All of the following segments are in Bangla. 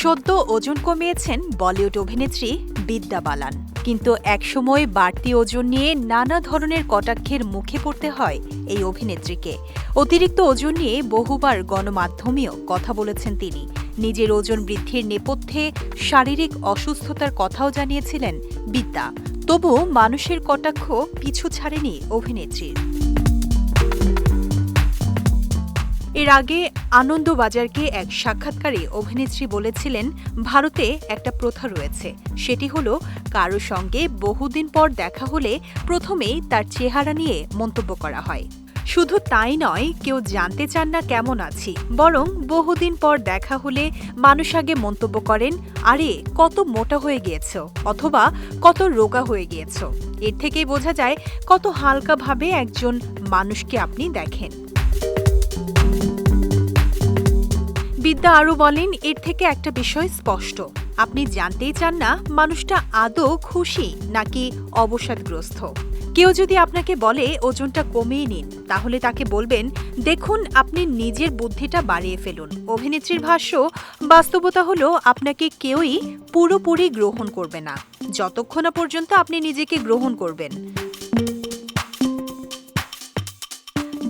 সদ্য ওজন কমিয়েছেন বলিউড অভিনেত্রী বিদ্যা বালান। কিন্তু একসময় বাড়তি ওজন নিয়ে নানা ধরনের কটাক্ষের মুখে পড়তে হয় এই অভিনেত্রীকে। অতিরিক্ত ওজন নিয়ে বহুবার গণমাধ্যমেও কথা বলেছেন তিনি। নিজের ওজন বৃদ্ধির নেপথ্যে শারীরিক অসুস্থতার কথাও জানিয়েছিলেন বিদ্যা। তবু মানুষের কটাক্ষ পিছু ছাড়েনি অভিনেত্রীর। এর আগে আনন্দবাজারকে এক সাক্ষাৎকারে অভিনেত্রী বলেছিলেন, ভারতে একটা প্রথা রয়েছে। সেটি হলো, কারও সঙ্গে বহুদিন পর দেখা হলে প্রথমেই তার চেহারা নিয়ে মন্তব্য করা হয়। শুধু তাই নয়, কেউ জানতে চান না কেমন আছি, বরং বহুদিন পর দেখা হলে মানুষ আগে মন্তব্য করেন, আরে, কত মোটা হয়ে গিয়েছ, অথবা কত রোগা হয়ে গিয়েছ। এর থেকেই বোঝা যায়, কত হালকাভাবে একজন মানুষকে আপনি দেখেন। বিদ্যা আরও বলেন, এর থেকে একটা বিষয় স্পষ্ট। আপনি জানতেই চান না মানুষটা আদৌ খুশি নাকি অবসাদগ্রস্ত। কেউ যদি আপনাকে বলে ওজনটা কমিয়ে নিন, তাহলে তাকে বলবেন, দেখুন, আপনি নিজের বুদ্ধিটা বাড়িয়ে ফেলুন। অভিনেত্রীর ভাষ্য, বাস্তবতা হলো আপনাকে কেউই পুরোপুরি গ্রহণ করবে না। যতক্ষণ না পর্যন্ত আপনি নিজেকে গ্রহণ করবেন।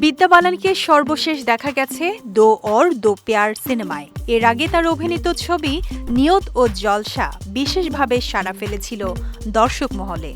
বিদ্যা বালানকে সর্বশেষ দেখা গেছে দো অর দো পেয়ার সিনেমায়। এর আগে তার অভিনীত ছবি নিয়ত ও জলসা বিশেষভাবে সারা ফেলেছিল দর্শক মহলে।